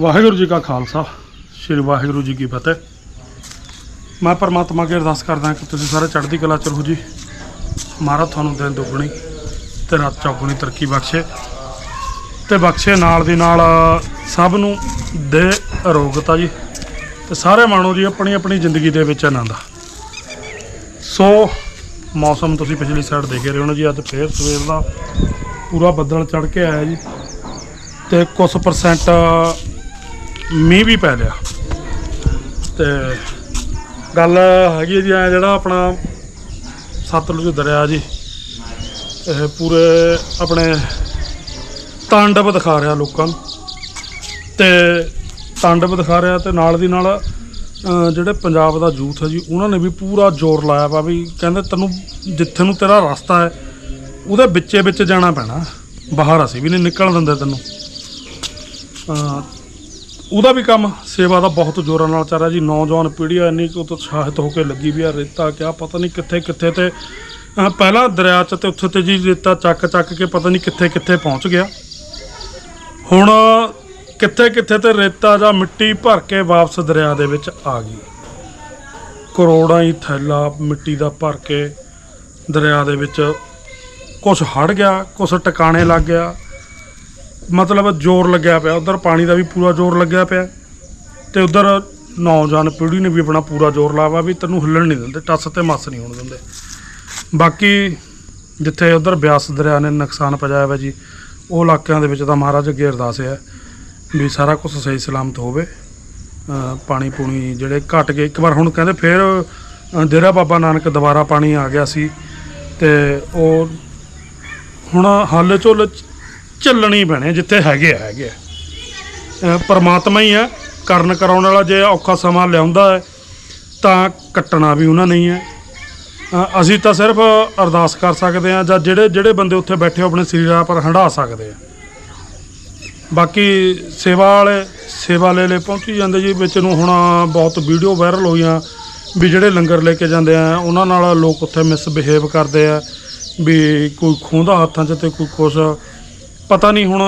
ਵਾਹਿਗੁਰੂ ਜੀ ਕਾ ਖਾਲਸਾ। ਸ੍ਰੀ ਵਾਹਿਗੁਰੂ ਜੀ ਕੀ ਫਤਿਹ। ਮੈਂ ਪਰਮਾਤਮਾ ਅੱਗੇ ਅਰਦਾਸ ਕਰਦਾ ਕਿ ਤੁਸੀਂ ਸਾਰੇ ਚੜ੍ਹਦੀ ਕਲਾ ਚ ਰਹੋ ਜੀ। ਮਹਾਰਾਜ ਤੁਹਾਨੂੰ ਦਿਨ ਦੁੱਗਣੀ ਤੇ ਰਾਤ ਚੌਗੁਣੀ ਤਰੱਕੀ ਬਖਸ਼ੇ। ਤੇ ਬਖਸ਼ੇ ਨਾਲ ਦੀ ਨਾਲ ਸਭ ਨੂੰ ਦੇ ਅਰੋਗਤਾ ਜੀ। ਤੇ ਸਾਰੇ ਮਾਣੋ ਜੀ ਆਪਣੀ ਆਪਣੀ ਜ਼ਿੰਦਗੀ ਦੇ ਵਿੱਚ ਆਨੰਦ ਸੋ, ਮੌਸਮ ਤੁਸੀਂ ਪਿਛਲੀ ਸਾਈਡ ਦੇਖ ਰਹੇ ਹੋ ਨਾ ਜੀ, ਅੱਜ ਫੇਰ ਸਵੇਰ ਦਾ ਪੂਰਾ ਬੱਦਲ ਚੜ ਕੇ ਆਇਆ ਜੀ। ਤੇ ਕੁਝ ਪਰਸੈਂਟ ਮੀਂਹ ਵੀ ਪੈ ਲਿਆ ਤੇ ਗੱਲ ਹੈਗੀ ਹੈ ਜੀ ਐ ਜਿਹੜਾ ਆਪਣਾ ਸਤਲੁਜ ਦਰਿਆ ਜੀ, ਇਹ ਪੂਰੇ ਆਪਣੇ ਤਾਂਡਵ ਦਿਖਾ ਰਿਹਾ ਲੋਕਾਂ ਨੂੰ। ਤੇ ਤਾਂਡਵ ਦਿਖਾ ਰਿਹਾ ਤੇ ਨਾਲ ਦੀ ਨਾਲ ਜਿਹੜੇ ਪੰਜਾਬ ਦਾ ਯੂਥ ਹੈ ਜੀ, ਉਹਨਾਂ ਨੇ ਵੀ ਪੂਰਾ ਜ਼ੋਰ ਲਾਇਆ ਵਾ ਵੀ ਕਹਿੰਦੇ ਤੈਨੂੰ ਜਿੱਥੇ ਨੂੰ ਤੇਰਾ ਰਸਤਾ ਹੈ, ਉਹਦੇ ਵਿੱਚੇ ਵਿੱਚ ਜਾਣਾ ਪੈਣਾ। ਬਾਹਰ ਅਸੀਂ ਵੀ ਨਹੀਂ ਨਿਕਲਣ ਦਿੰਦੇ ਤੈਨੂੰ। ਉਹਦਾ ਵੀ ਕੰਮ ਸੇਵਾ ਦਾ ਬਹੁਤ ਜ਼ੋਰਾਂ ਨਾਲ ਚੱਲ ਰਿਹਾ ਜੀ। ਨੌਜਵਾਨ ਪੀੜ੍ਹੀ ਆ, ਇੰਨੀ ਕੁ ਉਤਸ਼ਾਹਿਤ ਹੋ ਕੇ ਲੱਗੀ ਵੀ ਆ, ਰੇਤਾ ਕਿਆ ਪਤਾ ਨਹੀਂ ਕਿੱਥੇ ਕਿੱਥੇ ਤੇ ਪਹਿਲਾਂ ਦਰਿਆ 'ਚ ਤੇ ਉੱਥੇ ਤੇ ਜੀ ਰੇਤਾ ਚੱਕ ਚੱਕ ਕੇ ਪਤਾ ਨਹੀਂ ਕਿੱਥੇ ਕਿੱਥੇ ਪਹੁੰਚ ਗਿਆ। ਹੁਣ ਕਿੱਥੇ ਕਿੱਥੇ ਤੇ ਰੇਤਾ ਜਾਂ ਮਿੱਟੀ ਭਰ ਕੇ ਵਾਪਸ ਦਰਿਆ ਦੇ ਵਿੱਚ ਆ ਗਈ। ਕਰੋੜਾਂ ਹੀ ਥੈਲਾ ਮਿੱਟੀ ਦਾ ਭਰ ਕੇ ਦਰਿਆ ਦੇ ਵਿੱਚ ਕੁਝ ਹੜ ਗਿਆ ਕੁਝ ਟਿਕਾਣੇ ਲੱਗ ਗਿਆ। ਮਤਲਬ ਜ਼ੋਰ ਲੱਗਿਆ ਪਿਆ ਉਧਰ ਪਾਣੀ ਦਾ ਵੀ ਪੂਰਾ ਜ਼ੋਰ ਲੱਗਿਆ ਪਿਆ। ਤੇ ਉਧਰ ਨੌਜਵਾਨ ਪੀੜ੍ਹੀ ਨੇ ਵੀ ਆਪਣਾ ਪੂਰਾ ਜ਼ੋਰ ਲਾਵਾ ਵੀ ਤੈਨੂੰ ਹਿੱਲਣ ਨਹੀਂ ਦਿੰਦੇ ਟੱਸ ਤੇ ਮੱਸ ਨਹੀਂ ਹੋਣ ਦਿੰਦੇ। ਬਾਕੀ ਜਿੱਥੇ ਉਧਰ ਬਿਆਸ ਦਰਿਆ ਨੇ ਨੁਕਸਾਨ ਪਹੁੰਚਾਇਆ ਵਾ ਜੀ ਉਹ ਇਲਾਕਿਆਂ ਦੇ ਵਿੱਚ ਤਾਂ ਮਹਾਰਾਜ ਅੱਗੇ ਅਰਦਾਸ ਹੈ ਵੀ ਸਾਰਾ ਕੁਝ ਸਹੀ ਸਲਾਮਤ ਹੋਵੇ। ਪਾਣੀ ਪੂਣੀ ਜਿਹੜੇ ਘਟ ਗਏ ਇੱਕ ਵਾਰ ਹੁਣ ਕਹਿੰਦੇ ਫੇਰ ਅ, ਡੇਰਾ ਬਾਬਾ ਨਾਨਕ ਦੁਬਾਰਾ ਪਾਣੀ ਆ ਗਿਆ ਸੀ। ਤੇ ਉਹ ਹੁਣ ਹਾਲੇ ਝੋਲੇ ਚੱਲਣੀ ਪੈਣੇ ਜਿੱਥੇ ਹੈਗੇ ਆ ਹੈਗੇ ਆ। ਪਰਮਾਤਮਾ ਹੀ ਆ, ਕਰਨ ਕਰਾਉਣ ਵਾਲਾ ਜੇ ਔਖਾ ਸਮਾਂ ਲਿਆਉਂਦਾ ਹੈ, ਤਾਂ ਕੱਟਣਾ ਵੀ ਉਹਨਾਂ ਨਹੀਂ ਹੈ ਅਸੀਂ ਤਾਂ ਸਿਰਫ ਅਰਦਾਸ ਕਰ ਸਕਦੇ ਆ, ਜਾਂ ਜਿਹੜੇ ਜਿਹੜੇ ਬੰਦੇ ਉੱਥੇ ਬੈਠੇ ਉਹ ਆਪਣੇ ਸਰੀਰਾਂ ਪਰ ਹੰਢਾ ਸਕਦੇ ਆ ਬਾਕੀ ਸੇਵਾ ਵਾਲੇ, ਸੇਵਾ ਲੈ ਲੈ ਪਹੁੰਚੀ ਜਾਂਦੇ ਜੀ, ਵਿੱਚ ਨੂੰ ਹੁਣ ਬਹੁਤ ਵੀਡੀਓ ਵਾਇਰਲ ਹੋਈਆਂ, ਵੀ ਜਿਹੜੇ ਲੰਗਰ ਲੈ ਕੇ ਜਾਂਦੇ ਆ, ਉਹਨਾਂ ਨਾਲ ਲੋਕ ਉੱਥੇ ਮਿਸਬਿਹੇਵ ਕਰਦੇ ਆ, ਵੀ ਕੋਈ ਖੋਹਦਾ ਹੱਥਾਂ 'ਚ ਤੇ ਕੋਈ ਕੁਛ ਪਤਾ ਨਹੀਂ ਹੁਣ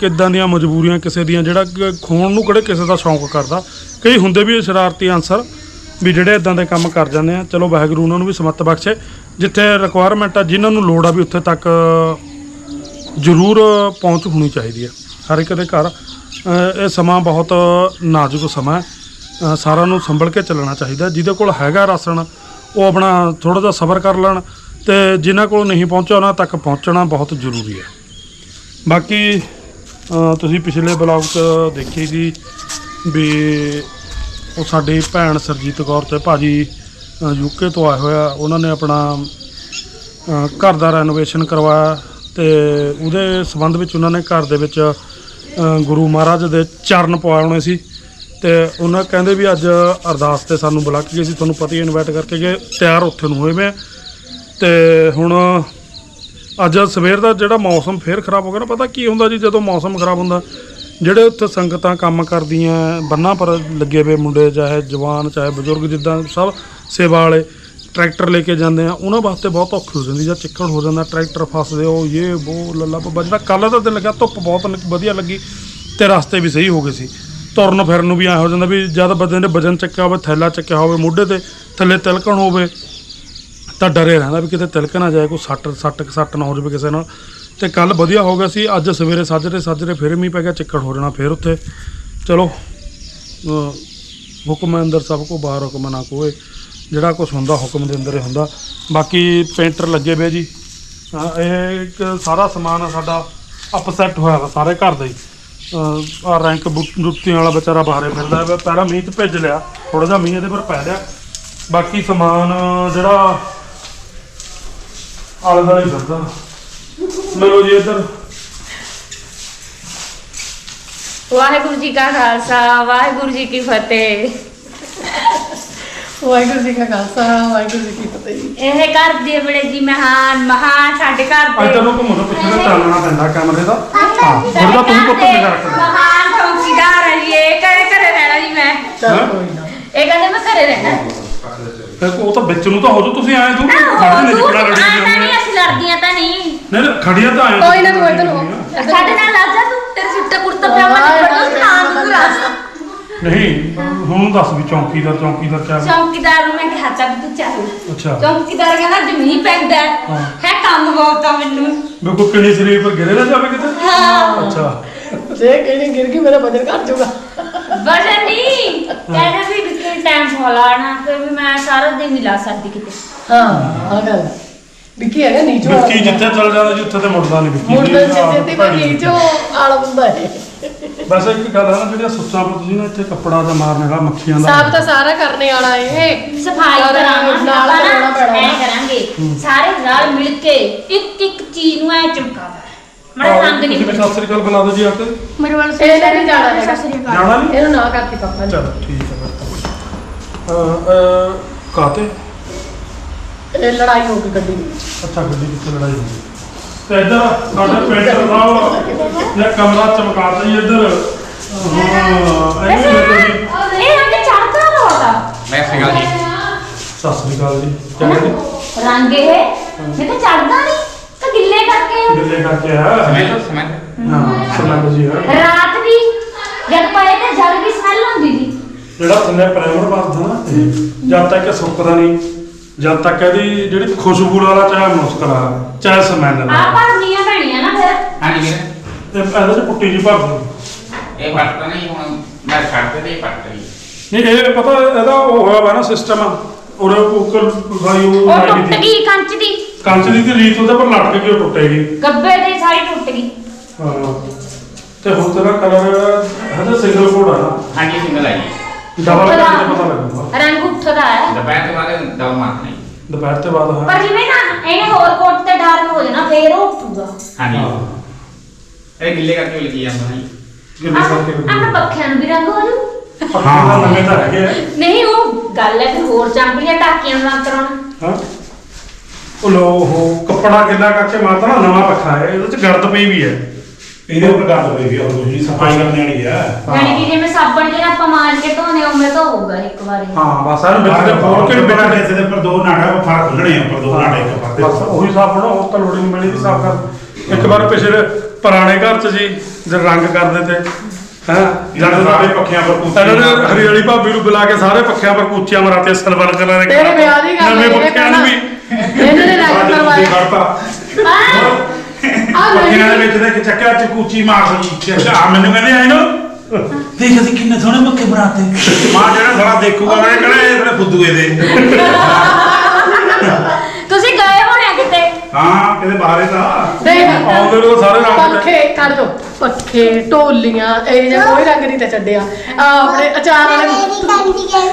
ਕਿੱਦਾਂ ਦੀਆਂ ਮਜਬੂਰੀਆਂ ਕਿਸੇ ਦੀਆਂ, ਜਿਹੜਾ ਕਿ, ਖੋਣ ਨੂੰ ਕਿਹੜੇ ਕਿਸੇ ਦਾ ਸ਼ੌਂਕ ਕਰਦਾ। ਕਈ ਹੁੰਦੇ ਵੀ ਸ਼ਰਾਰਤੀ ਅਨਸਰ ਵੀ ਜਿਹੜੇ ਇਦਾਂ ਦੇ ਕੰਮ ਕਰ ਜਾਂਦੇ ਆ। ਚਲੋ ਵਾਹਿਗੁਰੂ ਉਹਨਾਂ ਨੂੰ ਵੀ ਸਮੱਤ ਬਖਸ਼ੇ। ਜਿੱਥੇ ਰਿਕੁਆਇਰਮੈਂਟ ਆ, ਜਿਨ੍ਹਾਂ ਨੂੰ ਲੋੜ ਆ ਵੀ ਉੱਥੇ ਤੱਕ ਜ਼ਰੂਰ ਪਹੁੰਚ ਹੋਣੀ ਚਾਹੀਦੀ ਹੈ ਹਰ ਇੱਕ ਦੇ ਘਰ ਇਹ ਸਮਾਂ ਬਹੁਤ ਨਾਜ਼ੁਕ ਸਮਾਂ ਹੈ। ਸਾਰਿਆਂ ਨੂੰ ਸੰਭਲ ਕੇ ਚੱਲਣਾ ਚਾਹੀਦਾ। ਜਿਹਦੇ ਕੋਲ ਹੈਗਾ ਰਾਸ਼ਨ, ਉਹ ਆਪਣਾ ਥੋੜਾ ਜਿਹਾ ਸਬਰ ਕਰ ਲੈਣ ਤੇ ਜਿਨ੍ਹਾਂ ਕੋਲ ਨਹੀਂ ਪਹੁੰਚਿਆ, ਉਹਨਾਂ ਤੱਕ ਪਹੁੰਚਣਾ ਬਹੁਤ ਜ਼ਰੂਰੀ ਹੈ। ਬਾਕੀ ਤੁਸੀਂ ਪਿਛਲੇ ਬਲੌਗ 'ਚ ਦੇਖੀ ਸੀ ਵੀ ਉਹ ਸਾਡੀ ਭੈਣ ਸਰਜੀਤ ਕੌਰ ਤੇ ਭਾਜੀ ਯੂਕੇ ਤੋਂ ਆਏ ਹੋਇਆ ਉਹਨਾਂ ਨੇ ਆਪਣਾ ਘਰ ਦਾ ਰੈਨੋਵੇਸ਼ਨ ਕਰਵਾਇਆ ਤੇ ਉਹਦੇ ਸੰਬੰਧ ਵਿੱਚ ਉਹਨਾਂ ਨੇ ਘਰ ਦੇ ਵਿੱਚ ਗੁਰੂ ਮਹਾਰਾਜ ਦੇ ਚਰਨ ਪਵਾਉਣੇ ਸੀ ਤੇ ਉਹਨਾਂ ਕਹਿੰਦੇ ਵੀ ਅੱਜ ਅਰਦਾਸ ਤੇ ਸਾਨੂੰ ਬੁਲਾ ਕੇ ਗਏ ਸੀ ਤੁਹਾਨੂੰ ਪਤਾ ਹੀ ਇਨਵਾਈਟ ਕਰਕੇ ਗਏ, ਤਿਆਰ ਉੱਥੇ ਨੂੰ ਹੋਏ ਮੈਂ ਆ। ਤੇ ਹੁਣ ਅੱਜ ਸਵੇਰ ਦਾ ਜਿਹੜਾ ਮੌਸਮ ਫੇਰ ਖਰਾਬ ਹੋ ਗਿਆ ਨਾ, ਪਤਾ ਕੀ ਹੁੰਦਾ ਜੀ, ਜਦੋਂ ਮੌਸਮ ਖਰਾਬ ਹੁੰਦਾ, ਜਿਹੜੇ ਉੱਥੇ ਸੰਗਤਾਂ ਕੰਮ ਕਰਦੀਆਂ, ਬੰਨਾਂ ਪਰ ਲੱਗੇ ਹੋਏ ਮੁੰਡੇ, ਚਾਹੇ ਜਵਾਨ, ਚਾਹੇ ਬਜ਼ੁਰਗ, ਜਿੱਦਾਂ ਸਭ ਸੇਵਾ ਵਾਲੇ ਟਰੈਕਟਰ ਲੈ ਕੇ ਜਾਂਦੇ ਆ, ਉਹਨਾਂ ਵਾਸਤੇ ਬਹੁਤ ਔਖੀ ਹੋ ਜਾਂਦੀ ਜਾਂ ਚਿੱਕੜ ਹੋ ਜਾਂਦਾ, ਟਰੈਕਟਰ ਫਸਦੇ ਉਹ ਇਹ ਉਹ ਲੱਲਾ ਬੱਬਾ, ਜਿਹੜਾ ਕੱਲ ਦਾ ਦਿਨ ਲੱਗਾ ਧੁੱਪ ਬਹੁਤ ਵਧੀਆ ਲੱਗੀ ਤੇ ਰਸਤੇ ਵੀ ਸਹੀ ਹੋ ਗਏ ਸੀ। ਤੁਰਨ ਫਿਰਨ ਨੂੰ ਵੀ ਐ ਹੋ ਜਾਂਦਾ ਵੀ ਜਦ ਬੰਦੇ ਨੇ ਵਜਨ ਚੱਕਿਆ ਹੋਵੇ, ਥੈਲਾ ਚੱਕਿਆ ਹੋਵੇ, ਮੋਢੇ ਤੇ ਥੱਲੇ ਤਿਲਕਣ ਹੋਵੇ ਤਾਂ ਡਰੇ ਰਹਿੰਦਾ ਵੀ ਕਿਤੇ ਤਿਲਕ ਨਾ ਜਾਏ, ਕੋਈ ਸੱਟ ਸੱਟ ਸੱਟ ਨਾ ਹੋ ਜਾਵੇ ਕਿਸੇ ਨਾਲ। ਤੇ ਕੱਲ ਵਧੀਆ ਹੋ ਗਿਆ ਸੀ, ਅੱਜ ਸਵੇਰੇ ਸਾਜਰੇ ਸਾਜਰੇ ਫਿਰ ਮੀਂਹ ਪੈ ਗਿਆ, ਚਿੱਕੜ ਹੋ ਜਾਣਾ ਫਿਰ ਉੱਥੇ। ਚਲੋ ਹੁਕਮ ਹੈ ਅੰਦਰ ਸਭ ਕੋ, ਬਾਹਰ ਹੁਕਮ ਨਾ ਕੋਏ। ਜਿਹੜਾ ਕੁਝ ਹੁੰਦਾ, ਹੁਕਮ ਦੇ ਅੰਦਰ ਹੀ ਹੁੰਦਾ। ਬਾਕੀ ਪੇਂਟਰ ਲੱਗੇ ਵੇ ਜੀ। ਇਹ ਇੱਕ ਸਾਰਾ ਸਮਾਨ ਆ ਸਾਡਾ ਅਪਸੈਟ ਹੋਇਆ ਵਾ ਸਾਰੇ ਘਰ ਦਾ ਹੀ। ਆ ਰੈਂਕ ਜੁੱਤੀਆਂ ਵਾਲਾ ਵਿਚਾਰਾ ਬਾਹਰੇ ਫਿਰਦਾ ਹੈ। ਪਹਿਲਾਂ ਮੀਂਹ ਤੇ ਭੇਜ ਲਿਆ ਥੋੜਾ ਜਿਹਾ ਮੀਂਹ ਇਹਦੇ ਪਰ ਪੈ ਲਿਆ। ਬਾਕੀ ਸਮਾਨ ਜਿਹੜਾ ਆਲੇ ਦੁਆਲੇ ਫਿਰਦਾ। ਮਿਲੋ ਜੀ ਇੱਧਰ। ਵਾਹਿਗੁਰੂ ਜੀ ਕਾ ਖਾਲਸਾ ਵਾਹਿਗੁਰੂ ਜੀ ਕੀ ਫਤਿਹ। ਵਾਹਿਗੁਰੂ ਜੀ ਕਾ ਖਾਲਸਾ ਵਾਹਿਗੁਰੂ ਜੀ ਕੀ ਫਤਿਹ। ਜੀ। ਇਹ ਘਰ ਦੇ ਬੜੇ ਜੀ ਮਹਾਨ ਮਹਾਨ ਸਾਡੇ ਘਰ ਅੱਜ ਦੇ ਤੈਨੂੰ ਘੁੰਮਣ ਪਿੱਛੇ ਤਾਂ ਚੱਲਣਾ ਪੈਂਦਾ ਕੈਮਰੇ ਦਾ। ਹਾਂ ਫਿਰ ਤਾਂ ਤੂੰ ਪੁੱਤ ਨਿਗਾ ਰੱਖਦਾ ਮਹਾਨ ਚੌਕੀਦਾਰ ਹੈ ਜੀ ਇਹ ਕਹੇ ਘਰੇ ਰਹਿਣਾ ਜੀ ਮੈਂ। ਚੱਲ ਹੈਂ? ਕੋਈ ਨਾ। ਇਹ ਕਹਿੰਦੇ ਮੈਂ ਘਰੇ ਰਹਿਣਾ। ਉਹ ਤਾਂ ਵਿੱਚ ਨੂੰ ਤਾਂ ਹੋ ਜਾ ਤੁਸੀਂ ਆਏ ਤੂੰ ਖੜਦੇ ਨੇ ਜਿਕੜਾ ਲੜੀ ਆਹ ਤਾਂ ਨਹੀਂ ਅਸੀਂ ਲੜਦੀਆਂ ਤਾਂ ਨਹੀਂ। ਨਹੀਂ ਨਹੀਂ, ਖੜੀਆਂ ਤਾਂ ਆਏ ਕੋਈ ਨਾ ਤੂੰ ਇੱਧਰ ਹੋ। ਸਾਡੇ ਨਾਲ ਲੱਗ ਜਾ ਤੂੰ ਤੇਰੇ ਸਿੱਟੇ ਕੁੜਤਾ ਪਜਾਮਾ ਨਿਕਲ ਤੂੰ ਨਾ ਤੂੰ ਰਾਸ ਨਹੀਂ ਹੁਣ ਦੱਸ ਵੀ ਚੌਂਕੀਦਾਰ ਚੌਂਕੀਦਾਰ ਕਿਆ ਚੌਕੀਦਾਰ ਨੂੰ ਮੈਂ ਕਿਹਾ ਤਾ ਵੀ ਤੂੰ ਚੱਲ। ਅੱਛਾ। ਚੌਕੀਦਾਰ ਕਹਿੰਦਾ ਜਮੀਨ ਪੈਂਦਾ ਹੈ। ਹਾਂ। ਹੈ ਕੰਮ ਬਹੁਤ ਆ ਮੈਨੂੰ। ਵੀ ਕੋਈ ਕਿਹੜੀ ਸਰੀਰ ਪਰ ਗਿਰੇ ਨਾ ਜਾਵੇ ਕਿਤੇ? ਹਾਂ। ਅੱਛਾ। ਜੇ ਕਿਹੜੀ ਗਿਰ ਗਈ ਮੇਰਾ ਵਜਨ ਘਟ ਜਾਊਗਾ। ਵਜਨ ਨਹੀਂ ਕਹਿੰਦਾ ਵੀ ਕਿਤੇ ਟਾਈਮ ਫਲਾਣਾ ਫਿਰ ਵੀ ਮੈਂ ਸਾਰਾ ਦਿਨ ਨਹੀਂ ਲਾ ਸਕਦੀ ਕਿਤੇ। ਹਾਂ ਆ ਗੱਲ। ਹੈ। ਵਿੱਕੀ ਹੈਗਾ ਨੀਚੋਂ ਵਿੱਕੀ ਜਿੱਥੇ ਚੱਲ ਜਾਂਦਾ ਜੀ ਉੱਥੇ ਤੇ ਮੁੜਦਾ ਨਹੀਂ ਵਿੱਕੀ। ਮੁੰਡਾ ਦੀ ਜਿੱਥੇ ਤੇ ਮੈਂ ਨੀਚੋਂ ਆਲ ਹੁੰਦਾ ਹੈ। ਬਸ ਇੱਕ ਗੱਲ ਹੈ ਨਾ ਜਿਹੜੀਆਂ ਸੁੱਚਾਂ ਪਰ ਤੁਸੀਂ ਨਾ ਇੱਥੇ ਕੱਪੜਾ ਦਾ ਮਾਰਨੇ ਵਾਲਾ ਮੱਖੀਆਂ ਦਾ ਸਾਬ ਤਾਂ ਸਾਰਾ ਕਰਨੇ ਵਾਲਾ ਇਹ। ਸਫ਼ਾਈ ਸਾਰਾ ਕਰਾਵਾਂਗੇ ਨਾਲ ਆਪਾਂ ਕਰਾਉਣਾ ਨਾ ਪੈਣਾ। ਐ ਕਰਾਂਗੇ ਸਾਰੇ ਨਾਲ ਮਿਲ ਕੇ ਇੱਕ ਇੱਕ ਚੀਜ਼ ਨੂੰ ਐ ਚਮਕਾਵਾ। ਮੜਾ ਰੰਗ ਨਹੀਂ ਤੁਸੀਂ ਵੀ ਸਤਿ ਸ੍ਰੀ ਅਕਾਲ ਬੁਲਾ ਦਿਓ ਜੀ ਆ ਕੇ। ਮੇਰੇ ਵੱਲ ਇਹਨੇ ਨਹੀਂ ਜਾਣਾ ਹੈਗਾ। ਜਾਣਾ ਨਹੀਂ? ਇਹਨੂੰ ਨਾ ਕਰਤੀ ਪਾਪਾ ਨੇ। ਚਲੋ ਠੀਕ ਹੈ ਫਿਰ ਅ ਕਾਤੇ ਇਹ ਲੜਾਈ ਹੋ ਗਈ ਗੱਡੀ ਵਿੱਚ। ਅੱਛਾ ਗੱਡੀ ਕਿੱਥੇ ਲੜਾਈ ਹੋਈ ਤੇ ਇੱਧਰ ਸਾਡੇ ਪੇਂਟਰ ਸਾਹਿਬ ਨੇ ਕਮਰਾ ਚਮਕਾਤਾ ਜੀ ਇੱਧਰ। ਹਾਂ ਇਹ ਵੀ ਇਹ ਰੰਗ ਚੜਦਾ ਹੋਤਾ ਮੈਂ ਸਿਕਲ ਜੀ। ਸਤਿ ਸ੍ਰੀ ਅਕਾਲ ਜੀ। ਕਹਿੰਦੇ ਰੰਗ ਇਹ? ਮੈਂ ਤਾਂ ਚੜਦਾ ਨਹੀਂ? ਤਾਂ ਗਿੱਲੇ ਕਰਕੇ ਗਿੱਲੇ ਕਰਕੇ ਆ। ਸਮੈਲ ਸਮੈਲ ਹਾਂ ਸਮਝ ਜੀ। ਹੈ ਰਾਤ ਵੀ ਜਦ ਪਏ ਤੇ ਜਦ ਵੀ ਸਮੈਲ ਹੁੰਦੀ ਸੀ। ਜਿਹੜਾ ਥੱਲੇ ਪ੍ਰਾਈਮਰ ਮਾਰਦਾ ਨਾ ਇਹ, ਜਦ ਤੱਕ ਇਹ ਸੁੱਕਦਾ ਨਹੀਂ ਜਦ ਤੱਕ ਇਹਦੀ ਜਿਹੜੀ ਖੁਸ਼ਬੂ ਵਾਲਾ ਚਾਹੇ ਮੁਸਕਰਾ ਚਾਹੇ ਸਮੈਲ ਆ ਨਾ ਭਰਨੀਆਂ ਪੈਣੀਆਂ ਨਾ ਫਿਰ। ਹਾਂਜੀ ਵੀਰੇ। ਇਹ ਇਹਦੇ ਚ ਪੁੱਟੀ ਜੀ ਭਰ ਦਿਓ ਇਹ ਪੱਟ ਨਹੀਂ ਹੁਣ ਮੈਂ ਛੱਡ ਤੇ ਇਹ ਪੱਟ ਗਈ ਨਹੀਂ ਇਹ ਪਤਾ ਇਹਦਾ ਉਹ ਹੋਇਆ ਵਾ ਨਾ ਸਿਸਟਮ ਉਹਦੇ ਉੱਪਰ ਗਾਈ ਉਹ ਉਹ ਲਾਈ ਟੁੱਟ ਦੀ। ਗਈ ਕੰਚ ਦੀ। ਕੰਚ ਦੀ ਤੇ ਰੀਤ ਉਹਦੇ ਪਰ ਲਟਕ ਕੇ ਉਹ ਟੁੱਟੇਗੀ? ਗੱਬੇ ਦੀ ਸਾਰੀ ਟੁੱਟ ਗਈ। ਹਾਂ। ਤੇ ਹੁਣ ਤੇਰਾ ਕਲਰ ਹਜੇ ਸਿੰਗਲ ਕੋਡ ਆ ਨਾ। ਹਾਂਜੀ ਸਿੰਗਲ ਆਈ ਡਬਲ। ਕਰਕੇ ਪਤਾ ਲੱਗੂਗਾ ਰੰਗ ਉੱਠਦਾ ਹੈ। ਦੁਪਹਿਰ ਤੋਂ ਬਾਅਦ ਦਮ ਮਾਰ ਨਹੀਂ ਦੁਪਹਿਰ ਤੇ ਬਾਅਦ ਹਾਂ। ਪਰ ਜਿਵੇਂ ਨਾ ਇਹਨੇ ਹੋਰ ਕੋਟ ਤੇ ਡਾਰਕ ਹੋ ਜਾਣਾ ਫੇਰ ਉਹ ਉੱਠੂਗਾ। ਹਾਂਜੀ। ਹਾਂ। ਇਹ ਗਿੱਲੇ ਕਰਕੇ ਲੱਗੀ ਜਾਂਦਾ ਨਹੀਂ ਕਿੰਨੇ ਕਰਕੇ ਆਹ ਪੱਖਿਆਂ ਨੂੰ ਵੀ ਰੰਗ ਹੋ ਜੂ ਹਾਂ ਹਾਂ। ਨਵੇਂ ਤਾਂ ਹੈਗੇ ਆ। ਨਹੀਂ ਉਹ ਗੱਲ ਹੈ ਕਿ ਹੋਰ ਚੰਪਲੀਆਂ ਟਾਕੀਆਂ ਨੂੰ ਰੰਗ ਕਰਾਉਣਾ। ਹਾਂ। ਉਹ ਲੋ ਉਹ ਕੱਪੜਾ ਗਿੱਲਾ ਕਰਕੇ ਮਾਰਦਾ ਨਾ ਨਵਾਂ ਪੱਖਾ ਹੈ। ਇਹਦੇ ਚ ਗਰਦ ਪਈ ਵੀ ਹੈ। ਇਹਦੇ ਉੱਪਰ ਪਈ ਵੀ ਆ ਉਹ ਜਿਹੜੀ ਸਫ਼ਾਈ ਕਰਨ ਵਾਲੀ ਆ। ਯਾਨੀ ਕਿ ਜਿਵੇਂ ਸਾਬਣ ਜਿਹੜਾ ਆਪਾਂ ਮਾਰ ਕੇ ਧੋਨੇ ਉਵੇਂ ਧੋਊਗਾ ਇੱਕ ਵਾਰੀ। ਹਾਂ ਬਸ ਇਹਨੂੰ ਵਿੱਚ ਦੇ ਫੋੜ ਕੇ ਬਿਨਾਂ ਕਿਸੇ ਦੇ ਪਰ ਦੋ ਨਾੜਾ ਫਾਰ ਖੁੱਲਣੇ ਆ ਪਰ ਦੋ ਨਾੜੇ ਇੱਕ ਪਾਸੇ। ਬਸ ਉਹੀ ਸਾਫ਼ ਹੋਣਾ ਹੋਰ ਤਾਂ ਲੋੜ ਹੀ ਨਹੀਂ ਦੀ ਸਾਫ਼ ਕਰ ਇੱਕ ਵਾਰ ਪਿਛਲੇ ਪੁਰਾਣੇ ਘਰ ਚ ਜੀ ਜਦ ਰੰਗ ਕਰਦੇ ਤੇ ਹਾਂ ਜਦ ਸਾਰੇ ਪੱਖਿਆਂ ਪਰ ਕੁੱਤੇ ਇਹਨਾਂ ਨੇ ਹਰੀ ਵਾਲੀ ਭਾਬੀ ਨੂੰ ਬੁਲਾ ਕੇ ਸਾਰੇ ਪੱਖਿਆਂ ਪਰ ਕੂਚੀਆਂ ਮਰਾਤੇ ਸਲਵਾਰ ਕਲਰ ਦੇ ਤੇਰੇ ਵਿਆਹ ਦੀ ਗੱਲ ਨਵੇਂ ਪੱਖਿਆਂ ਨੂੰ ਵੀ। ਇਹਨਾਂ ਨੇ ਰੰਗ ਕਰਵਾਇਆ। ਹਾਂ। ਆ ਪੱਖਿਆਂ ਦੇ ਨਹੀਂ ਵਿੱਚ ਦੇ ਚੱਕਿਆ ਚ ਕੂਚੀ ਮਾਰ ਸਕੀ ਆ ਮੈਨੂੰ ਕਹਿੰਦੇ ਆਏ ਨੂੰ ਦੇਖ ਅਸੀਂ ਕਿੰਨੇ ਸੋਹਣੇ ਮੱਕੇ ਬਣਾਤੇ। ਮਾਂ ਜਿਹੜਾ ਸਾਲਾ ਦੇਖੂਗਾ ਉਹਨੇ ਕਹਣਾ ਇਹ ਥੋੜੇ ਫੁੱਦੂ ਇਹਦੇ ਤੁਸੀਂ ਗਏ ਹੋਣੇ ਆ ਕਿਤੇ ਹਾਂ ਕਿਤੇ ਬਾਹਰੇ ਤਾਂ। ਦੇਖ। ਆਉਂਦੇ ਨੂੰ ਸਾਰੇ ਰੰਗ ਪੱਖੇ ਕਰ ਦੋ ਪੱਖੇ ਢੋਲੀਆਂ ਇਹ ਜਿਹਾ ਕੋਈ ਰੰਗ ਨਹੀਂ ਤੇ ਛੱਡਿਆ। ਆ ਆਪਣੇ ਅਚਾਰ ਵਾਲੇ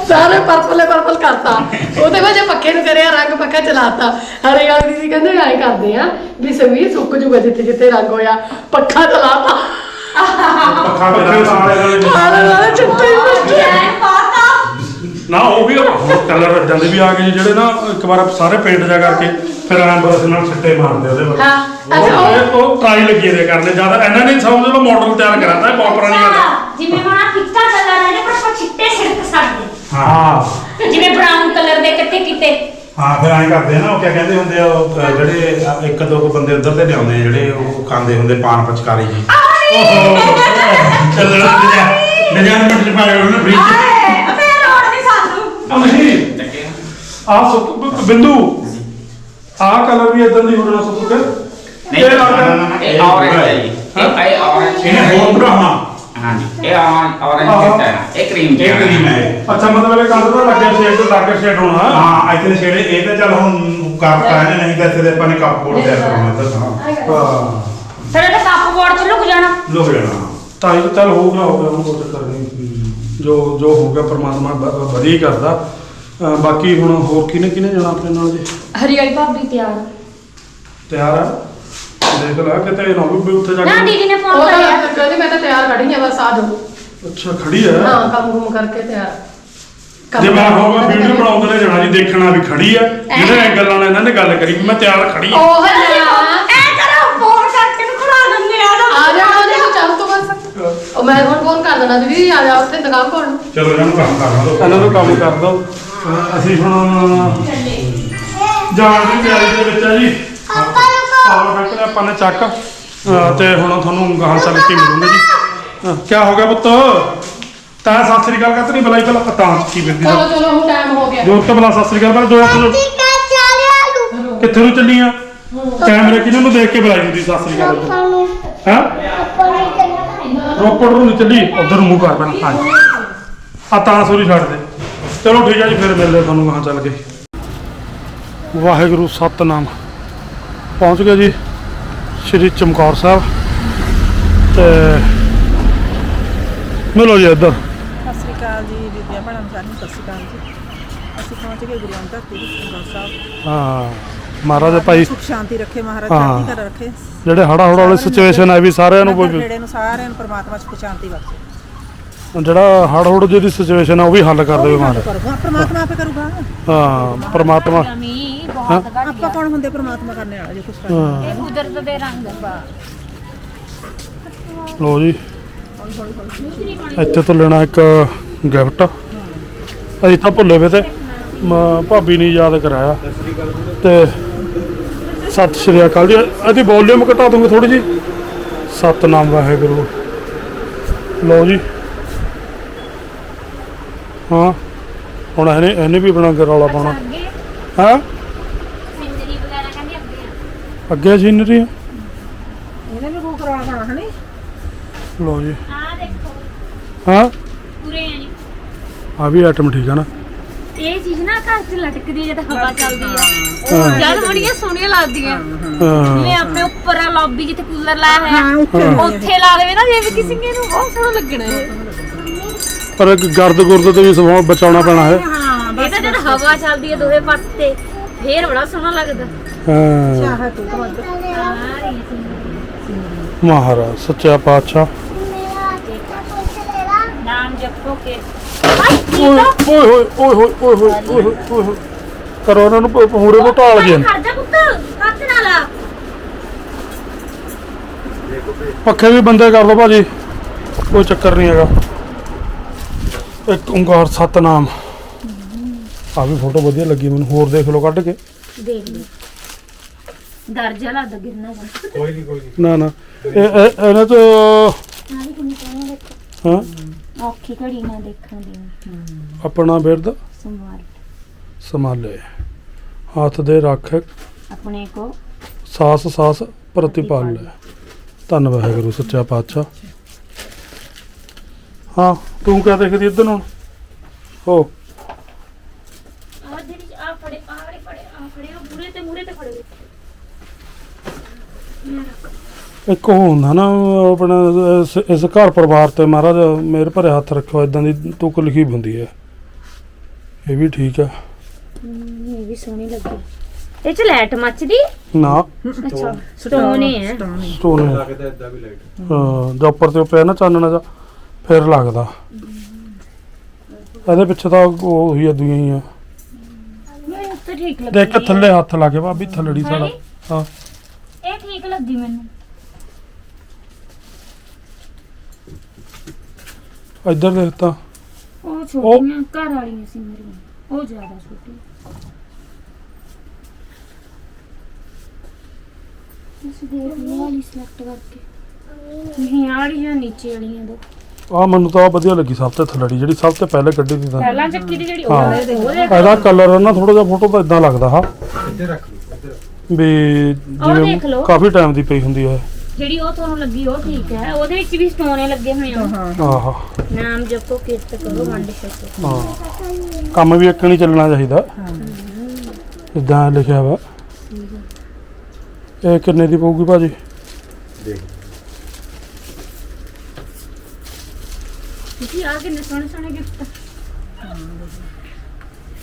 ਸਾਰੇ ਪਰਪਲ ਪਰਪਲ ਕਰਤਾ। ਉਹਦੇ ਬਾਅਦ ਜੇ ਪੱਖੇ ਨੂੰ ਕਰਿਆ ਰੰਗ ਪੱਖਾ ਚਲਾਤਾ। ਹਰੇ ਵਾਲੀ ਦੀਦੀ ਕਹਿੰਦੇ ਐਂ ਕਰਦੇ ਆ ਵੀ ਸਵੀਰ ਸੁੱਕ ਜੂਗਾ ਜਿੱਥੇ ਜਿੱਥੇ ਰੰਗ ਹੋਇਆ। ਪੱਖਾ ਚਲਾਤਾ। ਪੱਖਾ ਤੇ ਨਾਲ ਵਾਲੇ ਆਲੇ ਵਾਲੇ ਚਿੱਟੇ ਪਾਤਾ ਨਾ ਉਹ ਵੀ ਕਲਰ ਜਾਂਦੇ ਵੀ ਆ ਗਏ ਜਿਹੜੇ ਨਾ ਇੱਕ ਵਾਰ ਸਾਰੇ ਪੇਂਟ ਜਾ ਕਰਕੇ ਫਿਰ ਆਂ ਬਰਸ ਨਾਲ ਛਿੱਟੇ ਮਾਰਦੇ ਉਹਦੇ ਪਰ ਹਾਂ, ਅੱਛਾ, ਉਹ ਉਹ ਟਰਾਈ ਲੱਗੀ ਦੇ ਕਰਨੇ ਜ਼ਿਆਦਾ ਇਹਨਾਂ ਨੇ ਸਮਝ ਲਓ ਮਾਡਲ ਤਿਆਰ ਕਰਾਤਾ ਬਹੁਤ ਪੁਰਾਣੀ ਗੱਲ ਹੈ। ਜਿਵੇਂ ਹੁਣ ਆ ਫਿੱਕਾ ਕਲਰ ਹੈ ਪਰ ਆਪਾਂ ਚਿੱਟੇ ਸਿਰਕ ਸਕਦੇ। ਹਾਂ। ਜਿਵੇਂ ਬ੍ਰਾਊਨ ਕਲਰ ਦੇ ਕਿਤੇ ਕਿਤੇ। ਹਾਂ ਫਿਰ ਐਂ ਕਰਦੇ ਆ ਨਾ ਉਹ ਕਿਆ ਕਹਿੰਦੇ ਹੁੰਦੇ ਆ ਉਹ ਅਹ ਜਿਹੜੇ ਅਹ ਇੱਕ ਦੋ ਕੁ ਬੰਦੇ ਉਧਰ ਦੇ ਲਿਆਉਂਦੇ ਆ ਜਿਹੜੇ ਉਹ ਖਾਂਦੇ ਹੁੰਦੇ ਪਾਨ ਪਚਕਾਰੀ ਜੀ। ਚੱਲਣਾ ਨਜਾਨ ਮਿੰਟ ਚ ਪਾਇਆ ਉਹਨੇ ਫ੍ਰਿਜ ਚ ਆਏ ਫੇਰ ਲੋੜ ਨਹੀਂ ਸਾਨੂੰ ਨਹੀਂ। ਆ ਸੁੱਕ ਬਿੰਦੂ। ਆ ਕਲਰ ਵੀ ਇਦਾਂ ਦੀ ਹੋਣਾ ਸੁੱਕ ਕੇ। ਨਹੀਂ ਇਹ ਨਾ, ਇਹ orange ਹੈ ਜੀ। ਇਹ ਇਹ orange ਇਹਨੇ ਹੋਰ ਬਣਾਉਣਾ ਹਾਂਜੀ ਇਹ। ਕਿੱਤਾ ਹੈ। ਇਹ ਕਰੀਮ ਇਹ ਕਰੀਮ ਹੈ। ਅੱਛਾ ਮਤਲਬ ਇਹ ਕੰਧ ਦਾ ਲੱਗੇ ਸ਼ੇਡ ਲੱਗੇ ਸ਼ੇਡ ਹੋਣਾ। ਹਾਂ ਇੱਥੇ ਛੇੜੇ ਇਹ ਤਾਂ ਚੱਲ ਹੁਣ ਕਰਤਾ ਇਹਨੇ ਨਹੀਂ ਤਾਂ ਇੱਥੇ ਦੇ ਆਪਾਂ ਨੇ ਕੱਪ ਕੋਡ ਤਿਆਰ ਕਰਨਾ ਇੱਧਰ। ਤਾਂ ਹਾਂ। ਫਿਰ ਇਹ ਕੱਪ ਬੋਰਡ ਚ ਲੁਕ ਜਾਣਾ। ਲੁਕ ਜਾਣਾ। ਤਾਂ ਹੀ ਤਾਂ ਚੱਲ ਹੋਊਗਾ ਹੋ ਗਿਆ ਹੁਣ ਕੋਈ ਚੱਕਰ ਨਹੀਂ। ਜੋ ਜੋ ਹੋ ਗਿਆ ਪ੍ਰਮਾਤਮਾ ਵਧੀਆ ਹੀ ਕਰਦਾ। ਅਹ ਬਾਕੀ ਹੁਣ ਹੋਰ ਕਿਹਨੇ ਕਿਹਨੇ ਜਾਣਾ ਆਪਣੇ ਨਾਲ ਜੀ? ਹਰੀ ਵਾਲੀ ਭਾਬੀ ਤਿਆਰ। ਤਿਆਰ ਆ? ਦੇਖ ਲੈ ਕਿਤੇ ਨਾ ਵੀ ਉੱਥੇ ਜਾ ਨਾ ਕੇ ਦੀਦੀ ਨੇ ਉਹ ਫੋਨ ਤਾਂ ਕਰਿਆ। ਕਹਿੰਦੀ ਮੈਂ ਤਾਂ ਤਿਆਰ ਖੜੀ ਆ ਬਸ ਆ ਜਾਓ। ਅੱਛਾ ਖੜੀ ਹੈ ਹਾਂ ਕੰਮ ਕੁਮ ਕਰਕੇ ਤਿਆਰ। ਕੰਮ ਜੇ ਮੈਂ ਹੋਵਾਂ ਵੀਡੀਓ ਬਣਾਉਂਦੇ ਨੇ ਜਾਣਾ ਜੀ ਦੇਖਣਾ ਵੀ ਖੜੀ ਆ। ਜਿਹੜੇ ਐਂਗਲ ਨਾਲ ਇਹਨਾਂ ਨੇ ਗੱਲ ਕਰੀ ਵੀ ਮੈਂ ਤਿਆਰ ਖੜੀ ਆ। ਉਹ ਨਾ ਮੈਂ ਹੁਣ ਫੋਨ ਕਰ ਦੇਣਾ ਵੀ ਆ ਜਾ ਉੱਥੇ ਦੁਕਾਨ ਕੋਲ ਨੂੰ। ਚਲੋ ਇਹਨਾਂ ਨੂੰ ਕੰਮ ਕਰਨਾ ਦੋ ਇਹਨਾਂ ਨੂੰ ਕੰਮ ਕਰ ਦੋ ਅਸੀਂ ਹੁਣ ਜਾਣ ਦੀ ਤਿਆਰੀ ਦੇ ਵਿੱਚ ਆ ਜੀ। ਪਾਵਰ ਬੈਂਕ ਨੇ ਆਪਾਂ ਨੇ ਚੱਕ। ਅਹ ਤੇ ਹੁਣ ਤੁਹਾਨੂੰ ਗਾਹਾਂ ਚੱਲ ਕੇ ਮਿਲੂੰਗੇ ਜੀ। ਅਹ ਕਿਆ ਹੋ ਗਿਆ ਪੁੱਤ? ਤਾਂ ਸਤਿ ਸ੍ਰੀ ਅਕਾਲ ਕਰਤ ਨਹੀਂ ਬੁਲਾਈ ਪਹਿਲਾਂ ਤਾਂ ਕੀ ਫਿਰਦੀ ਚਲੋ ਸਾ ਚਲੋ ਹੁਣ ਟਾਈਮ ਹੋ ਗਿਆ। ਜੋਰ ਤੋਂ ਬੁਲਾ ਸਤਿ ਸ੍ਰੀ ਅਕਾਲ ਪਹਿਲਾਂ ਜੋਰ ਤੋਂ ਕਿੱਥੇ ਨੂੰ ਚੱਲੀ ਆ ਕੈਮਰੇ ਕਿਹਨੂੰ ਨੂੰ ਦੇਖ ਕੇ ਬੁਲਾਈ ਹੁੰਦੀ ਸਤਿ ਸ੍ਰੀ ਅਕਾਲ ਹਾਂ? ਰੋਪੜ ਨੂੰ ਚੱਲੀ ਉਧਰ ਨੂੰ ਮੂੰਹ ਕਰ ਪਹਿਲਾਂ ਹਾਂ ਆ ਤਾਂ ਸੋਰੀ ਛੱਡ ਦੇ। ਚਲੋ ਠੀਕ ਹੈ ਜੀ ਫਿਰ ਮਿਲਦੇ ਤੁਹਾਨੂੰ ਵਹਾਂ ਚੱਲ ਕੇ। ਵਾਹਿਗੁਰੂ ਸਤਨਾਮ। ਪਹੁੰਚ ਗਏ ਜੀ ਸ਼੍ਰੀ ਚਮਕੌਰ ਸਾਹਿਬ। ਤੇ ਮਿਲੋ ਜੀ ਇੱਧਰ। ਸਤਿ ਸ਼੍ਰੀ ਅਕਾਲ ਜੀ ਬੀਬੀਆਂ ਭੈਣਾਂ ਨੂੰ ਸਾਰਿਆਂ ਨੂੰ ਸਤਿ ਸ਼੍ਰੀ ਅਕਾਲ ਜੀ। ਅਸੀਂ ਪਹੁੰਚ ਗਏ ਗੁਰੂ ਅੰਗਦ ਸਾਹਿਬ। ਹਾਂ। ਮਹਾਰਾਜ ਭਾਈ ਸੁਖ ਸ਼ਾਂਤੀ ਰੱਖੇ ਮਹਾਰਾਜ। ਚੜ੍ਹਦੀ ਕਲਾ ਰੱਖੇ। ਜਿਹੜੇ ਹੜਾ ਹੜਾ ਵਾਲੀ ਸਿਚੁਏਸ਼ਨ ਹੈ ਵੀ ਸਾਰਿਆਂ ਨੂੰ ਕੋਈ ਨੇੜੇ ਨੂੰ ਸਾਰਿਆਂ ਨੂੰ ਪ੍ਰਮਾਤਮਾ ਸੁਖ ਸ਼ਾਂਤੀ ਬਖਸ਼ੇ। ਜਿਹੜਾ ਹੜ ਹੁੜ ਜਿਹਦੀ ਸਿਚੁਏਸ਼ਨ ਹੈ ਉਹ ਵੀ ਹੱਲ ਕਰ ਦੇਵੇ ਮਹਾਰਾਜ। ਕਰੂਗਾ। ਪ੍ਰਮਾਤਮਾ ਆਪੇ ਕਰੂਗਾ। ਹਾਂ ਪਰਮਾਤਮਾ ਆਪਾਂ ਕੌਣ ਹੁੰਦੇ ਪ੍ਰਮਾਤਮਾ ਕਰਨੇ ਵਾਲਾ ਜੇ ਕੁਝ ਕਰਨਾ ਇਹ ਕੁਦਰਤ ਦੇ ਰੰਗ ਲੋ ਜੀ। ਇੱਥੇ ਤੋਂ ਲੈਣਾ ਇੱਕ ਗਿਫਟ। ਅਸੀਂ ਤਾਂ ਭੁੱਲੇ ਵੇ ਤੇ। ਮ- ਭਾਬੀ ਨੇ ਯਾਦ ਕਰਾਇਆ। ਤੇ ਸਤਿ ਸ਼੍ਰੀ ਅਕਾਲ ਜੀ। ਇਹਦੀ ਵੋਲਿਊਮ ਘਟਾ ਦੂੰਗੇ ਥੋੜੀ ਜੀ ਸਤਨਾਮ ਵਾਹਿਗੁਰੂ। ਲੋ ਜੀ। ਹਾਂ। ਹੁਣ ਇਹਨੇ ਇਹਨੇ ਵੀ ਬਣਾ ਕੇ ਰੌਲਾ ਪਾਉਣਾ। ਅੱਗੇ? ਹਾਂ? ਵਗੈਰਾ ਕਹਿੰਦੇ ਅੱਗੇ ਅੱਗੇ ਸੀਨਰੀ ਇਹਨੇ ਵੀ ਰੂਹ ਕਰਵਾ ਖਾਣਾ ਹਨੀ ਲੋ ਜੀ। ਆ ਦੇਖੋ। ਹਾਂ? ਪੂਰੇ ਆ ਜੀ। ਆ ਵੀ ਆਈਟਮ ਠੀਕ ਆ ਨਾ। ਇਹ ਚੀਜ਼ ਨਾ ਘਰ 'ਚ ਲਟਕਦੀ ਹੈ ਜਦ ਹਵਾ ਚੱਲਦੀ ਆ। ਹਾਂ। ਯਾਰ ਬੜੀਆਂ ਸੋਹਣੀਆਂ ਲੱਗਦੀਆਂ। ਹਾਂ ਮੈਂ ਆਪਣੇ ਉੱਪਰ ਆ ਲੌਬੀ ਜਿੱਥੇ ਕੂਲਰ ਲਾਇਆ ਹੋਇਆ। ਹਾਂ ਉੱਥੇ ਉੱਥੇ ਲਾ ਦੇਵੇ ਨਾ ਜੇ ਕਿਸੇ ਨੂੰ ਬਹੁਤ ਸੋਹਣਾ ਲੱਗਣਾ ਹੈ ਪਰ ਇੱਕ ਗਰਦ ਗੁਰਦ ਤੋਂ ਵੀ ਸਮਾਂ ਬਚਾਉਣਾ ਪੈਣਾ ਹੈ। ਹਾਂ ਇਹ ਤਾਂ ਜਦ ਹਵਾ ਚੱਲਦੀ ਹੈ ਦੋਵੇਂ ਪਾਸੇ ਫੇਰ ਬੜਾ ਸੋਹਣਾ ਲੱਗਦਾ। ਹਾਂ। ਚਾਹ ਤੂੰ ਤਾਂ ਵੱਧ। ਮਹਾਰਾਜ ਸੱਚਾ ਪਾਤਸ਼ਾਹ। ਨਾਮ ਜਪੋ ਕੇ। ਓਏ ਹੋਏ ਓਏ ਹੋਏ ਓਏ ਹੋਏ ਓਏ ਹੋਏ ਓਏ ਹੋਏ। ਕਰੋ ਉਹਨਾਂ ਨੂੰ ਪ- ਪਹੂਰੇ ਨੂੰ ਢਾਲ ਗਿਆ ਖੜ ਜਾ ਪੁੱਤ ਹੱਥ ਨਾਲ ਆ। ਪੱਖੇ ਵੀ ਬੰਦੇ ਕਰ ਲਓ ਭਾਜੀ ਕੋਈ ਚੱਕਰ ਨਹੀਂ ਹੈਗਾ। ਇੱਕ ਓੰਕਾਰ ਸਤਨਾਮ। ਆ ਵੀ ਫੋਟੋ ਵਧੀਆ ਲੱਗੀ ਮੈਨੂੰ ਹੋਰ ਦੇਖ ਲਓ ਕੱਢ ਕੇ। ਦੇਖ ਲਈ ਡਰ ਜਾ ਲੱਗਦਾ ਗਿਰਨਾ ਜਾ ਨਾ ਨਾ। ਇਹ ਇਹ- ਇਹਨਾਂ ਦੇਖੋ ਹਾਂ? ਔਖੀ ਘੜੀ ਨਾ ਦੇਖਣ ਦੀ ਆਪਣਾ ਬਿਰਦ ਸੰਵਾਰ ਸੰਭਾਲੇ। ਹੱਥ ਦੇ ਰੱਖ ਆਪਣੇ ਕੋ ਸਾਸ ਸਾਸ ਪ੍ਰਤੀਪਾਲ। ਲੈ ਧੰਨ ਵਾਹਿਗੁਰੂ ਸੱਚਾ ਪਾਤਸ਼ਾਹ। ਹਾਂ ਤੂੰ ਕਿਆ ਦੇਖਦੀ ਇੱਧਰ ਨੂੰ? ਹੋ। ਆ ਜਿਹੜੀ ਆ ਫੜੇ ਆ ਫੜੇ ਆ ਫੜੇ ਆ ਮੂਰੇ ਤੇ ਮੂਰੇ ਤੇ ਫੜੇ। ਇੱਕ ਉਹ ਹੁੰਦਾ ਨਾ ਆਪਣਾ ਇਸ- ਇਸ ਘਰ ਪਰਿਵਾਰ ਤੇ ਮਹਾਰਾਜ ਮੇਰ ਭਰੇ ਹੱਥ ਰੱਖੋ ਇਦਾਂ ਦੀ ਤੁਕ ਲਿਖੀ ਹੁੰਦੀ ਹੈ। ਇਹ ਵੀ ਠੀਕ ਹੈ ਇਹ ਵੀ ਸੋਹਣੀ ਲੱਗੀ। ਇਹ ਚ ਲਾਈਟ ਮੱਚਦੀ? ਨਾ। ਅੱਛਾ ਸਟੋਨ ਹੈ ਸਟੋਨ ਲੱਗਦਾ ਇਦਾਂ ਵੀ ਲਾਈਟ। ਹਾਂ ਜਾਂ ਉੱਪਰ ਤੇ ਉਹ ਪਿਆ ਨਾ ਚਾਨਣਾ ਜਾ ਫਿਰ ਲੱਗਦਾ। ਇਹਦੇ ਪਿੱਛੇ ਤਾਂ ਉਹ ਹੀ ਅਦੂਆਂ ਹੀ ਆ। ਮੈਨੂੰ ਤਾਂ ਠੀਕ ਲੱਗੀ ਦੇਖ ਕੇ ਥੱਲੇ ਹੱਥ ਲਾ ਕੇ ਭਾਬੀ ਥੱਲੜੀ ਸਾਡਾ ਹਾਂ। ਇਹ ਠੀਕ ਲੱਗੀ ਮੈਨੂੰ। ਇੱਧਰ ਦੇਖ ਤਾਂ। ਉਹ ਛੋਟੀਆਂ ਘਰ ਵਾਲੀਆਂ ਸੀ ਮੇਰੀਆਂ। ਉਹ ਜ਼ਿਆਦਾ ਛੋਟੀ। ਤੁਸੀਂ ਦੇਖ ਲਓ ਵਾਲੀ ਸਿਲੈਕਟ ਕਰਕੇ। ਨਹੀਂ ਆਹ ਵਾਲੀ ਜਾਂ ਨੀਚੇ ਵਾਲੀਆਂ ਦੋ। ਆ ਮੈਨੂੰ ਤਾਂ ਆਹ ਵਧੀਆ ਲੱਗੀ ਸਭ ਤੋਂ ਥੱਲੜੀ ਜਿਹੜੀ ਸਭ ਤੋਂ ਪਹਿਲੇ ਕੱਢੀ ਸੀ ਤਾਂ ਪਹਿਲਾਂ ਚੱਕੀ ਦੀ ਜਿਹੜੀ। ਉਹ ਉਹਦੇ ਇਹਦਾ ਕਲਰ ਨਾ ਥੋੜਾ ਜਿਹਾ ਫੋਟੋ ਤਾਂ ਇਦਾਂ ਲੱਗਦਾ ਹਾਂ। ਵੀ ਆਹ ਦੇਖ ਜਿਵੇਂ ਲਓ। ਕਾਫੀ ਟਾਈਮ ਦੀ ਪਈ ਹੁੰਦੀ ਹੈ ਜਿਹੜੀ ਉਹ ਤੁਹਾਨੂੰ ਲੱਗੀ ਉਹ ਠੀਕ ਹੈ। ਉਹਦੇ ਵਿੱਚ ਵੀ ਸਟੋਨੇ ਲੱਗੇ ਹੋਏ ਆ। ਆਹਾ। ਨਾਮ ਜਪੋ ਕਿਰਤ ਕਰੋ ਵੰਡ ਛਕੋ। ਹਾਂ। ਕੰਮ ਵੀ ਇੱਕ ਨਹੀਂ ਚੱਲਣਾ ਚਾਹੀਦਾ। ਇਦਾਂ ਲਿਖਿਆ ਵਾ। ਇਹ ਕਿੰਨੇ ਦੀ ਪਊਗੀ ਭਾਜੀ? ਤੁਸੀਂ ਆ ਕਿੰਨੇ ਸੋਹਣੇ ਸੋਹਣੇ ਗਿਫਟ।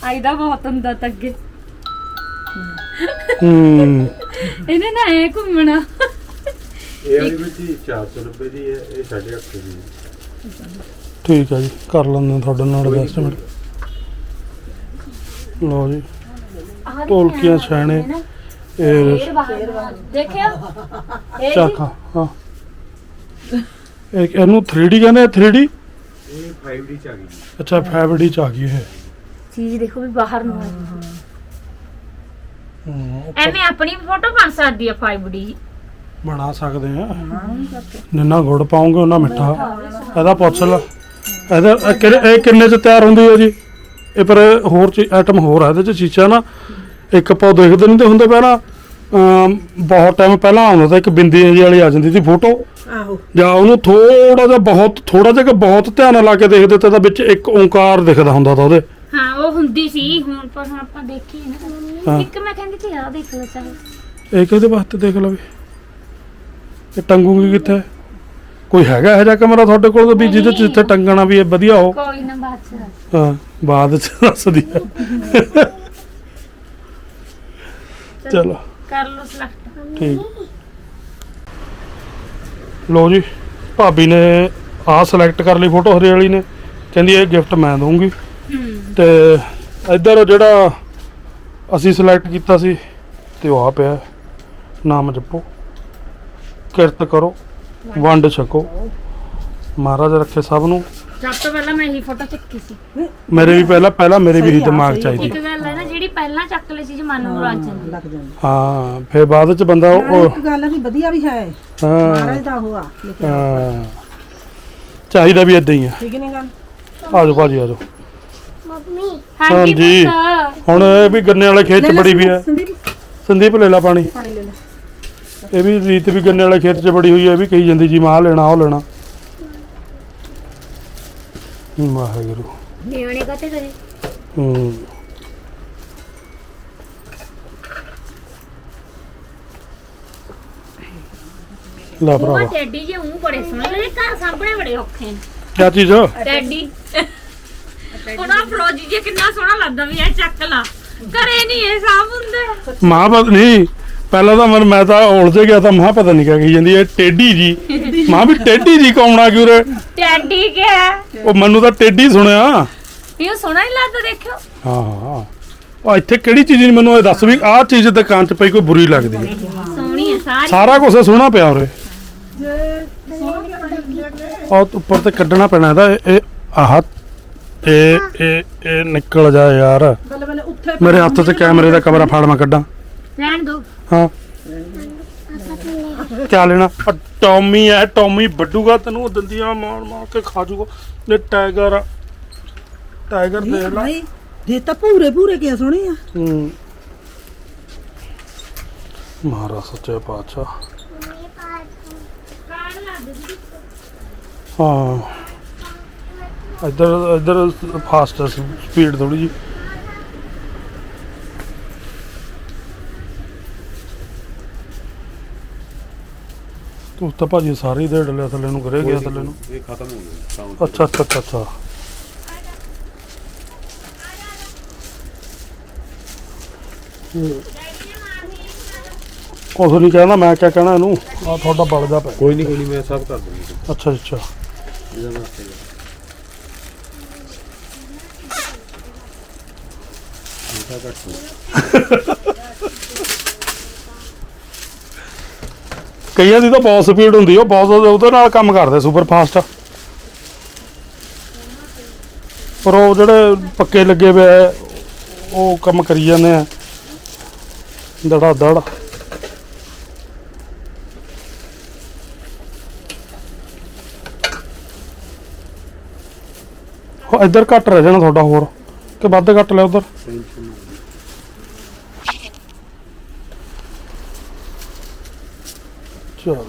ਆਈਦਾ ਬਹੁਤ ਹੁੰਦਾ ਤਾਂ ਅੱਗੇ। ਹੂੰ। ਇਹਨੇ ਨਾ ਐ ਘੁੰਮਣਾ। ਇਹ ਵਾਲੀ ਵੀ ਜੀ 400 ਰੁਪਏ ਦੀ ਹੈ ਇਹ 850 ਦੀ ਹੈ। ਠੀਕ ਹੈ ਜੀ ਕਰ ਲੈਂਦੇ ਤੁਹਾਡੇ ਨਾਲ ਐਡਜਸਟਮੈਂਟ ਲਓ ਜੀ ਢੋਲਕੀਆਂ ਛੈਣੇ ਇਹ ਜੀ? ਚਾਕਾ ਹਾਂ। ਇਹ ਇਹਨੂੰ 3D ਕਹਿੰਦੇ ਆ 3D ਇਹ 5D ਚ ਆ ਗਈ ਜੀ। ਅੱਛਾ 5D ਚ ਆ ਗਈ ਇਹ। ਚੀਜ਼ ਦੇਖੋ ਵੀ ਬਾਹਰ ਨੂੰ ਆਈ ਹੂੰ, ਐਵੇਂ ਆਪਣੀ ਵੀ ਫੋਟੋ ਬਣ ਸਕਦੀ ਆ 5D ਬਣਾ ਸਕਦੇ ਆ। ਜਿੰਨਾ ਗੁੜ ਪਾਉਂਗੇ ਉਹਨਾਂ ਮਿੱਠਾ। ਇਹਦਾ ਪੁੱਛ ਲੈ। ਇਹਦਾ ਇਹ ਕਿੰਨੇ- ਇਹ ਕਿੰਨੇ ਚ ਤਿਆਰ ਹੁੰਦੀ ਹੈ ਜੀ? ਇਹ ਪਰ ਹੋਰ ਚੀ ਆਈਟਮ ਹੋਰ ਆ ਇਹਦੇ ਚ ਸ਼ੀਸ਼ਾ ਨਾ। ਇੱਕ ਆਪਾਂ ਦੇਖਦੇ ਨਹੀਂ ਤੇ ਹੁੰਦੇ ਪਹਿਲਾਂ। ਬਹੁਤ ਟਾਈਮ ਪਹਿਲਾਂ ਆਉਂਦਾ ਤਾਂ ਇੱਕ ਬਿੰਦੀ ਜਿਹੀ ਵਾਲੀ ਆ ਜਾਂਦੀ ਸੀ ਫੋਟੋ। ਆਹੋ। ਜਾਂ ਉਹਨੂੰ ਥੋੜਾ ਜਿਹਾ ਬਹੁਤ ਥੋੜਾ ਜਿਹਾ ਕਿ ਬਹੁਤ ਧਿਆਨ ਲਾ ਕੇ ਦੇਖਦੇ ਤੇ ਵਿੱਚ ਇੱਕ ਓਂਕਾਰ ਦਿਖਦਾ ਹੁੰਦਾ ਤਾਂ ਉਹਦੇ। ਹਾਂ ਉਹ ਹੁੰਦੀ ਸੀ। ਹੁਣ ਪਰ ਹੁਣ ਆਪਾਂ ਦੇਖੀ। ਨਾ। ਇੱਕ ਮੈਂ ਕਹਿੰਦੀ ਸੀ ਆ ਦੇਖ ਲਓ ਚਾਹੇ। ਇਹ ਕਿਹਦੇ ਵਾਸਤੇ ਦੇਖ ਲਵੇ? ਇਹ ਟੰਗੂਗੀ ਕਿੱਥੇ? ਕੋਈ ਹੈਗਾ ਇਹੋ ਜਿਹਾ ਕਮਰਾ ਤੁਹਾਡੇ ਕੋਲ ਵੀ ਜਿਹਦੇ ਚ ਜਿੱਥੇ ਟੰਗਣਾ ਵੀ ਇਹ ਵਧੀਆ ਹੋ? ਕੋਈ ਨਾ ਬਾਤ ਚ ਹਾਂ ਬਾਅਦ ਚ ਦੱਸਦੀ ਆ। ਚਲੋ। ਕਰ ਲਓ ਸਿਲੈਕਟ ਠੀਕ। ਲੋ ਜੀ ਭਾਬੀ ਨੇ ਆਹ ਸਿਲੈਕਟ ਕਰ ਲਈ ਫੋਟੋ ਹਰੇ ਵਾਲੀ ਨੇ। ਕਹਿੰਦੀ ਇਹ ਗਿਫਟ ਮੈਂ ਦਊਂਗੀ। ਤੇ ਇੱਧਰ ਜਿਹੜਾ ਅਸੀਂ ਸਿਲੈਕਟ ਕੀਤਾ ਸੀ ਤੇ ਉਹ ਆ ਪਿਆ। ਨਾਮ ਜਪੋ। ਕਿਰਤ ਕਰੋ ਵੰਡ ਛਕੋ। ਮਹਾਰਾਜ ਰੱਖੇ ਸਭ ਨੂੰ। ਸਭ ਤੋਂ ਪਹਿਲਾਂ ਮੈਂ ਇਹੀ ਫੋਟੋ ਚੱਕੀ ਸੀ। ਮੇਰੇ ਵੀ ਪਹਿਲਾਂ ਪਹਿਲਾਂ ਮੇਰੇ ਵੀ ਇਹੀ ਦਿਮਾਗ ਚ ਆਈ ਸੀ। ਇੱਕ ਗੱਲ ਹੈ ਨਾ ਜਿਹੜੀ ਪਹਿਲਾਂ ਚੱਕ ਲਈ ਸੀ ਜੀ ਮਨ ਨੂੰ ਰਾਜ ਜਾਂਦੀ। ਲੱਗ ਜਾਂਦਾ। ਹਾਂ ਫਿਰ ਬਾਅਦ ਚ ਬੰਦਾ ਉਹ ਇੱਕ ਗੱਲ ਵੀ ਵਧੀਆ ਵੀ ਹੈ। ਹਾਂ। ਮਹਾਰਾਜ ਦਾ ਹੋਆ ਲੇਕਿਨ ਹਾਂ। ਚਾਹੀਦਾ ਵੀ ਇਦਾਂ ਹੀ ਆ। ਠੀਕ ਨਹੀਂ ਗੱਲ? ਆਜੋ ਭਾਜੀ ਆਜੋ। ਹਾਂਜੀ। ਹਾਂਜੀ। ਪੁੱਤ। ਹੁਣ ਇਹ ਵੀ ਗੰਨੇ ਵਾਲੇ ਖੇਤ ਚ ਬੜੀ ਵੀ ਹੈ ਸੰਦੀਪ ਸੰਦੀਪ। ਲੈ ਲਾ ਪਾਣੀ। ਪਾਣੀ ਲੈ। ਇਹ ਵੀ ਰੀਤ ਵੀ ਗੰਨੇ ਵਾਲੇ ਖੇਤ ਚ ਬੜੀ ਹੋਈ ਹੈ ਇਹ ਵੀ ਕਹੀ ਜਾਂਦੀ ਜੀ ਮਾਹ ਲੈਣਾ ਉਹ ਲੈਣਾ। ਵਾਹਿਗੁਰੂ। ਨਿਆਣੇ ਕਾਤੇ ਕਰੇ? ਹੂੰ। ਲਾ ਉਹ ਭਰਾਵਾ। ਟੈਡੀ ਜੇ ਉਹ ਬੜੇ ਸੋਹਣੇ ਲੱਗਦੇ ਘਰ ਸਾਹਮਣੇ ਬੜੇ ਔਖੇ ਨੇ। ਕੀ ਚੀਜ਼? ਟੈਡੀ ਉਹਦਾ ਫਲੋਜੀ ਜੇ ਕਿੰਨਾ ਸੋਹਣਾ ਲੱਗਦਾ ਵੀ ਇਹ ਚੱਕ ਲਾ। ਘਰੇ ਨਹੀਂ ਇਹ ਹੁੰਦੇ। ਮਾਂ ਪਤ ਨਹੀਂ। ਪਹਿਲਾਂ ਤਾਂ ਮਨ ਮੈਂ ਤਾਂ ਉਲਝ ਗਿਆ ਤਾਂ ਮਾਂ ਪਤਾ ਨਹੀਂ ਕਿਆ ਕਹੀ ਜਾਂਦੀ ਹੈ ਟੇਢੀ ਜੀ। ਮਾਂ ਵੀ ਟੇਢੀ ਜੀ ਕੌਣ ਆ ਕਿਉਂ ਰੇ? ਟੈਡੀ ਕੇ ਹੈ ਉਹ ਮੈਨੂੰ ਤਾਂ ਟੇਢੀ ਸੁਣਿਆ। ਇਹ ਸੋਹਣਾ ਨਹੀਂ ਲੱਗਦਾ ਦੇਖਿਓ। ਹਾਂ ਹਾਂ। ਉਹ ਇੱਥੇ ਕਿਹੜੀ ਚੀਜ਼ ਨਹੀਂ ਮੈਨੂੰ ਇਹ ਦੱਸ ਵੀ ਆਹ ਚੀਜ਼ ਦੁਕਾਨ 'ਚ ਪਈ ਕੋਈ ਬੁਰੀ ਲੱਗਦੀ ਹੈ। ਸੋਹਣੀ ਹੈ ਸਾਰੀ। ਸਾਰਾ ਕੁਝ ਸੋਹਣਾ ਪਿਆ ਉਰੇ। ਉਹ ਉੱਪਰ ਤੇ ਕੱਢਣਾ ਪੈਣਾ ਇਹਦਾ ਇਹ- ਇਹ ਆਹ ਇਹ ਇਹ ਇਹ ਨਿਕਲ ਜਾ ਯਾਰ। ਬੱਲੇ ਬੱਲੇ ਉੱਥੇ ਮੇਰੇ ਹੱਥ 'ਚ ਕੈਮਰੇ ਦਾ ਕਮਰਾ ਫਾੜ ਮੈਂ ਕੱਢਾਂ। ਰਹਿਣ ਦੋ। ਹਾਂ। ਕਿਆ ਲੈਣਾ? ਟੌਮੀ ਹੈ ਟੌਮੀ ਵੱਡੂਗਾ ਤੈਨੂੰ ਦੰਦੀਆਂ ਮਾਰ ਮਾਰ ਕੇ ਖਾ ਜੂਗਾ। ਇਹ ਟਾਈਗਰ ਆ। ਟਾਈਗਰ ਦੇ ਲੈ। ਭਾਈ ਦੇ ਤਾਂ ਪੂਰੇ ਪੂਰੇ ਕਿਆ ਸੋਹਣੇ ਆ। ਹੂੰ। ਮਹਾਰਾਜ ਸੱਚੇ ਪਾਤਸ਼ਾਹ। ਹਾਂ। ਇੱਧਰ ਇੱਧਰ ਫਾਸਟ ਸਪੀਡ ਥੋੜੀ ਜੀ ਤੂੰ ਤਾਂ ਭਾਜੀ ਸਾਰੇ ਹੀ ਦੇੜ ਲਿਆ ਥੱਲੇ ਨੂੰ ਕਰੇ ਗਿਆ ਥੱਲੇ ਨੂੰ। ਇਹ ਖਤਮ ਹੋ ਗਿਆ ਕੰਮ ਅੱਛਾ ਅੱਛਾ ਅੱਛਾ ਅੱਛਾ। ਕੁਛ ਨਹੀਂ ਕਹਿਣਾ ਮੈਂ ਕਿਆ ਕਹਿਣਾ ਇਹਨੂੰ? ਆ ਤੁਹਾਡਾ ਬਲਦਾ ਪਿਆ। ਕੋਈ ਨਹੀਂ ਕੋਈ ਨਹੀਂ ਮੈਂ ਸਭ ਕਰ ਦੂੰਗਾ। ਅੱਛਾ ਅੱਛਾ। ਇਹਦਾ ਵਾਸਤੇ ਇਹਦਾ ਕੱਟ ਕਈਆਂ ਦੀ ਤਾਂ ਬਹੁਤ ਸਪੀਡ ਹੁੰਦੀ ਉਹ ਬਹੁਤ ਉਹਦੇ ਨਾਲ ਕੰਮ ਕਰਦੇ ਸੁਪਰ ਫਾਸਟ ਪਰ ਉਹ ਜਿਹੜੇ ਪੱਕੇ ਲੱਗੇ ਹੋਏ ਉਹ ਕੰਮ ਕਰੀ ਜਾਂਦੇ ਆ। ਦੜਾ ਦੜ। ਉਹ ਇੱਧਰ ਘੱਟ ਰਹਿ ਜਾਣਾ ਤੁਹਾਡਾ ਹੋਰ, ਕਿ ਵੱਧ ਘੱਟ ਲਿਆ ਉਧਰ ਚਲ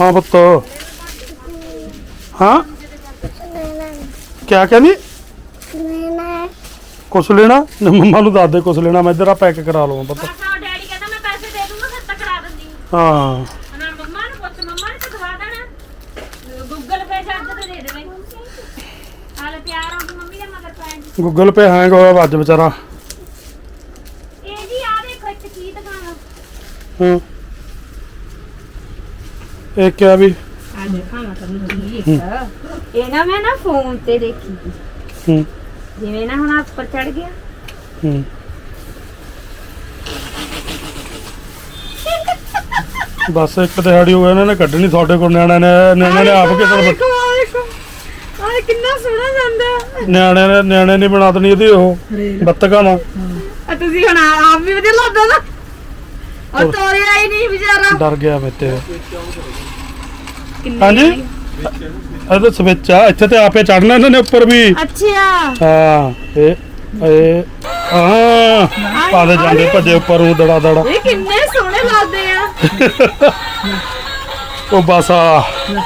ਹਾਂ ਪੁੱਤ। ਹਾਂ? ਕਿਆ ਕਹਿੰਦੀ? ਕੁਛ ਲੈਣਾ? ਨਾ ਮੰਮਾ ਨੂੰ ਦੱਸ ਦੇ ਕੁਛ ਲੈਣਾ ਮੈਂ ਇੱਧਰ ਆ ਪੈਕ ਕਰਾ ਲਵਾਂ ਪੁੱਤ। ਬਸ ਆ ਡੈਡੀ ਕਹਿੰਦਾ ਮੈਂ ਪੈਸੇ ਦੇ ਦੂੰਗਾ ਫਿਰ ਤੱਕ ਕਰਾ ਦਿੰਦੀ। ਹਾਂ। ਨਾ ਮੰਮਾ ਨੂੰ ਪੁੱਛ ਮੰਮਾ ਨੇ ਤਾਂ ਦਵਾ ਦੇਣਾ। ਗੂਗਲ ਪੇ ਚਾਰਜ ਤੇ ਦੇ ਦੇ ਮੈਨੂੰ ਹਾਲੇ ਪਿਆਰ ਆਉਂਦੀ ਮੰਮੀ ਦੇ ਮਗਰ ਪੈਣ। ਦੀ। ਗੂਗਲ ਪੇ ਹੈਂਗ ਹੋਇਆ ਅੱਜ ਵਿਚਾਰਾ। ਇਹ ਜੀ ਆ ਦੇਖੋ ਇੱਕ ਕੀ ਦਿਖਾਣਾ ਹਾਂ। ਇਹ ਕਿਆ ਵੀ ਆ ਦਿਖਾਣਾ ਤੁਹਾਨੂੰ ਇਹ ਨਾ ਮੈਂ ਨਾ ਫੋਨ ਤੇ ਦੇਖੀ। ਸੀ। ਹੂੰ। ਜਿਵੇਂ ਨਾ ਹੁਣ ਉੱਪਰ ਚੜ ਗਿਆ। ਹੂੰ। ਬਸ ਇੱਕ ਦਿਹਾੜੀ ਹੋ ਗਿਆ ਇਹਨਾਂ ਨੇ ਕੱਢਣੀ ਤੁਹਾਡੇ ਕੋਲ ਨਿਆਣਿਆਂ ਨੇ ਨਿਆਣਿਆਂ ਨੇ ਆਪ ਕਿਤੇ ਆ ਕਿੰਨਾ ਸੋਹਣਾ ਜਾਂਦਾ ਨਿਆਣਿਆਂ ਨੇ ਨਿਆਣੇ ਨੇ ਬਣਾ ਦੇਣੀ ਇਹਦੀ ਉਹ ਬੱਤਕਾਂ ਨਾਲ। ਆ ਤੁਸੀਂ ਹੁਣ ਆਪ ਵੀ ਵਧੀਆ ਲੱਗਦਾ ਨਾ। ਉਹ ਤੋਰਿਆ ਹੀ ਨਹੀਂ ਵਿਚਾਰਾ। ਡਰ ਗਿਆ ਮੇਤੇ ਕਿੰਨੇ ਹਾਂਜੀ? ਆਈ? ਇਹਦੇ ਸਵਿਚ ਆ। ਇੱਥੇ ਤੇ ਆਪੇ ਚੜਨਾ ਇਹਨਾਂ ਨੇ ਉੱਪਰ ਵੀ। ਅੱਛਾ। ਹਾਂ ਇਹ ਇਹ ਹਾਂ। ਪਾਦੇ ਜਾਂਦੇ ਭੱਜੇ ਉੱਪਰ ਨੂੰ ਦੜਾ ਦੜਾ। ਇਹ ਕਿੰਨੇ ਸੋਹਣੇ ਲੱਗਦੇ ਆ। ਉਹ ਬਸ ਆ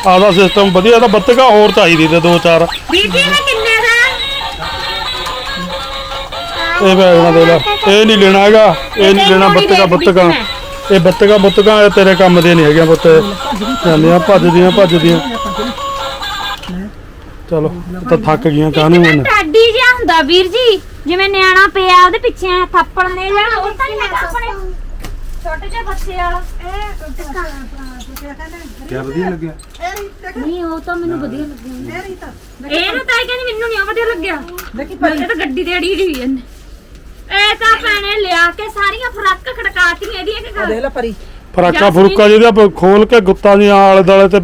ਆਦਾ ਸਿਸਟਮ ਵਧੀਆ ਤਾਂ ਬੱਤਗਾ ਹੋਰ ਚਾਹੀਦੀ ਤੇ ਦੋ ਚਾਰ। ਇਹ ਕਿੰਨੇ ਦਾ ਇਹ ਬੈਗਣਾ ਦੇ ਲੈ। ਇਹ ਨਹੀਂ ਲੈਣਾ ਹੈਗਾ। ਇਹ ਨਹੀਂ ਲੈਣਾ ਬੱਤਗਾ ਬੱਤਗਾ। ਇਹ ਬੱਤਗਾ ਬੱਤਗਾ ਇਹ ਤੇਰੇ ਕੰਮ ਦੇ ਨਹੀਂ ਹੈਗੇ ਬੱਤ। ਜਾਂਦੀਆਂ ਭੱਜਦੀਆਂ ਭੱਜਦੀਆਂ। ਚਲੋ ਤਾਂ ਥੱਕ ਗਈਆਂ ਕਾਹਨੂੰ ਹੁਣ? ਟਾਡੀ ਜਿਹਾ ਹੁੰਦਾ ਵੀਰ ਜੀ ਜਿਵੇਂ ਨਿਆਣਾ ਪਿਆ ਉਹਦੇ ਪਿੱਛੇ ਐਂ ਥੱਪੜ ਨੇ ਜਾਣਾ ਉਹ ਤਾਂ ਨਹੀਂ ਹੈਗਾ ਆਪਣੇ। ਛੋਟੇ ਜਿਹੇ ਬੱਚੇ ਵਾਲਾ। ਕਿਆ ਵਧੀਆ ਲੱਗਿਆ। ਨਹੀਂ ਉਹ ਤਾਂ ਮੈਨੂੰ ਵਧੀਆ ਲੱਗਿਆ। ਇਹਨੂੰ ਤਾਂ ਇਹ ਕਹਿੰਦੀ ਮੈਨੂੰ ਨਹੀਂ ਵਧੀਆ ਲੱਗਿਆ। ਦੇਖੀ ਮੇਰੇ ਤਾਂ ਗੱਡੀ ਤੇ ਅੜੀ ਰਹੀ ਇਹਨੇ। ਇਹ ਤਾਂ ਭੈਣੇ ਲਿਆ ਕੇ ਸਾਰੀਆਂ ਫਰਾਕ ਖੜਕਾਤੀਆਂ ਇਹਦੀਆਂ ਕਿ ਆ ਦੇਖ ਲੈ ਪਰੀ। ਫਰਾਕਾ ਫਰੂਕਾ ਜਿਹਦੇ ਆਪਾਂ ਖੋਲ ਕੇ ਗੁੱਤਾਂ ਦੀਆਂ ਆਲੇ ਦਾਲੇ ਤੇ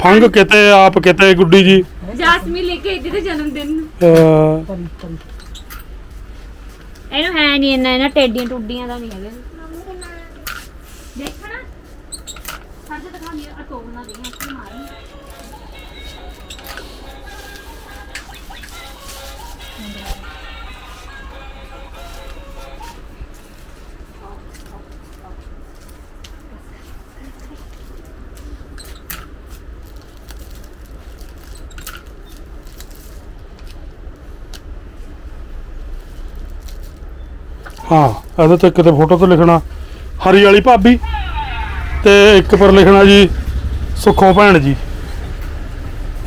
ਫੰਗ ਕਿਤੇ ਆਪ ਕਿਤੇ ਗੁੱਡੀ ਜੀ। ਜਾਸਮੀ ਲੈ ਕੇ ਤੇ ਜਨਮ ਦਿਨ ਨੂੰ। ਅਹ ਪਰੀ ਪਰੀ। ਇਹਨੂੰ ਹੈ ਨਹੀਂ ਇੰਨਾ ਇਹਨਾਂ ਟੇਡੀਆਂ ਟੁੱਡੀਆਂ ਦਾ ਨਹੀਂ ਹੈਗਾ। ਦੇਖਣਾ। ਸਾਡੇ ਦਿਖਾ ਮੇਰਾ ਆ ਤੋੜਨਾ ਦੇ ਹਾਂ ਇਹਦੇ ਤੇ ਕਿਤੇ ਫੋਟੋ ਤੇ ਲਿਖਣਾ। ਹਰੀ ਵਾਲੀ ਭਾਬੀ ਤੇ ਇੱਕ ਪਰ ਲਿਖਣਾ ਜੀ ਸੁੱਖੋ ਭੈਣ ਜੀ।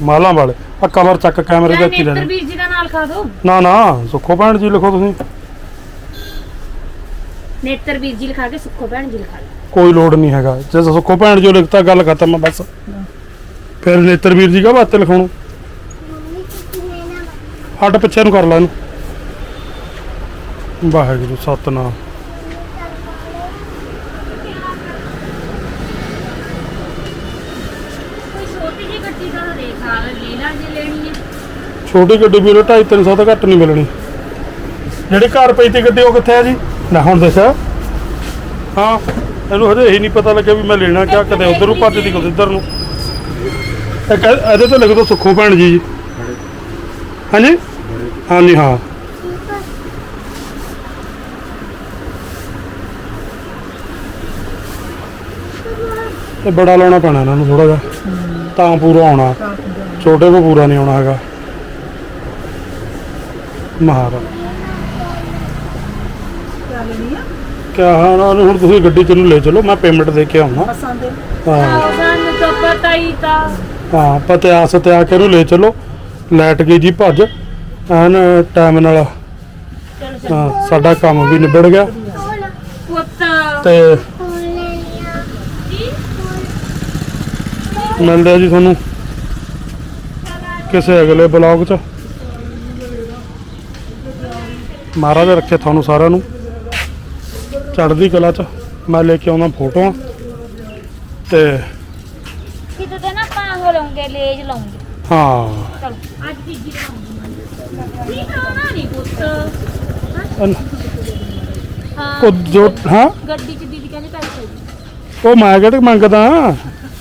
ਮਾਲਾਂ ਵਾਲੇ। ਆ ਕਵਰ ਚੱਕ ਕੈਮਰੇ ਦੇ ਨੇਤਰ ਲੈਣਾ। ਵੀਰ ਜੀ ਦਾ ਨਾਲ ਖਾ ਦੋ। ਨਾ ਨਾ ਸੁੱਖੋ ਭੈਣ ਜੀ ਲਿਖੋ ਤੁਸੀਂ। ਨੇਤਰ ਵੀਰ ਜੀ ਲਿਖਾ ਕੇ ਸੁੱਖੋ ਭੈਣ ਜੀ ਲਿਖਾ ਲਓ। ਕੋਈ ਲੋੜ ਨਹੀਂ ਹੈਗਾ। ਜੇ ਸੁੱਖੋ ਭੈਣ ਜੀ ਲਿਖਤਾ ਗੱਲ ਖਤਮ ਆ ਬਸ। ਫਿਰ ਨੇਤਰ ਵੀਰ ਜੀ ਕਾ ਵਾਸਤੇ ਲਿਖਾਉਣਾ। ਹੱਟ ਪਿੱਛੇ ਨੂੰ ਕਰ ਲੈ ਇਹਨੂੰ। ਵਾਹਿਗੁਰੂ ਸਤਨਾਮ। ਛੋਟੀ ਗੱਡੀ ਵੀ 2.5 300 ਤੋਂ ਘੱਟ ਨਹੀਂ ਮਿਲਣੀ। ਜਿਹੜੀ ਘਰ ਪਈ ਤੀ ਗੱਡੀ ਉਹ ਕਿੱਥੇ ਆ ਜੀ? ਨਾ ਹੁਣ ਦੱਸਿਆ ਹਾਂ ਇਹਨੂੰ ਹਜੇ ਇਹੀ ਨਹੀਂ ਪਤਾ ਲੱਗਿਆ ਵੀ ਮੈਂ ਲੈਣਾ ਕਿਆ ਕਦੇ ਉਧਰ ਨੂੰ ਭੱਜਦੀ ਕਦੇ ਇੱਧਰ ਨੂੰ। ਇਹ ਕਹਿ- ਇਹਦੇ ਤੇ ਲਿਖ ਦੋ ਸੁੱਖੋ ਭੈਣ ਜੀ ਜੀ। ਹਾਂਜੀ? ਹਾਂਜੀ ਹਾਂ। ਇਹ ਬੜਾ ਲਾਉਣਾ ਪੈਣਾ ਇਹਨਾਂ ਨੂੰ ਥੋੜਾ ਜਿਹਾ। ਤਾਂ ਪੂਰਾ ਆਉਣਾ। ਛੋਟੇ ਕੋ ਪੂਰਾ ਨਹੀਂ ਆਉਣਾ ਹੈਗਾ। ਮਹਾਰਾ ਕਿਆ ਲੈਣੀ ਆ ਕਿਆ ਹਾਂ ਨਾ? ਹੁਣ ਤੁਸੀਂ ਗੱਡੀ ਚ ਨੂੰ ਲੈ ਚਲੋ। ਮੈਂ ਪੇਮੈਂਟ ਦੇ ਕੇ ਆਉਣਾ। ਹੈ। ਹਾਂ ਸਾਨੂੰ ਤਾਂ ਪਤਾ ਹੀ ਤਾਂ ਹਾਂ ਪਤੇ ਆਸ ਤੇ ਆ ਕੇ ਨੂੰ ਲੈ ਚਲੋ। ਲੈਟ ਗਈ ਜੀ ਭੱਜ। ਐਨ ਟਾਈਮ ਨਾਲ। ਹਾਂ ਸਾਡਾ ਕੰਮ ਵੀ ਨਿਬੜ ਗਿਆ। ਤੇ ਮਿਲਦੇ ਆ ਜੀ ਤੁਹਾਨੂੰ। ਕਿਸੇ ਅਗਲੇ ਬਲੌਗ 'ਚ। ਮਹਾਰਾਜ ਰੱਖੇ ਤੁਹਾਨੂੰ ਸਾਰਿਆਂ ਨੂੰ। ਚੜ੍ਹਦੀ ਕਲਾ 'ਚ। ਮੈਂ ਲੈ ਕੇ ਆਉਣਾ ਫੋਟੋਆਂ। ਤੇ ਕਿਤੇ ਤੇ ਨਾ ਪਾਂਗ ਲਾਉਂਗੇ ਲੇਜ ਲਾਉਂਗੇ। ਹਾਂ। ਚਲੋ ਅੱਜ ਤੀਜੀ ਲਾਉਂਗੇ ਨਹੀਂ ਖਾਣਾ ਨਹੀਂ ਪੁੱਤ? ਅਨ- ਹਾਂ। ਉਹ ਜੋ ਹਾਂ? ਗੱਡੀ ਚ ਦੀਦੀ ਕਹਿੰਦੇ ਪੈਸੇ ਦੇ। ਉਹ ਮੈਂ ਕਿਹੜੇ ਮੰਗਦਾ।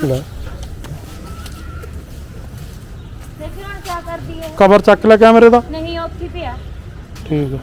ਲੈ ਦੇਖੀ ਹੁਣ ਕੀ ਕਰਦੀ ਹੈ ਕਵਰ ਚੱਕ ਲੈ ਕੈਮਰੇ ਦਾ? ਨਹੀਂ ਉੱਥੇ ਪਿਆ। ਠੀਕ ਹੈ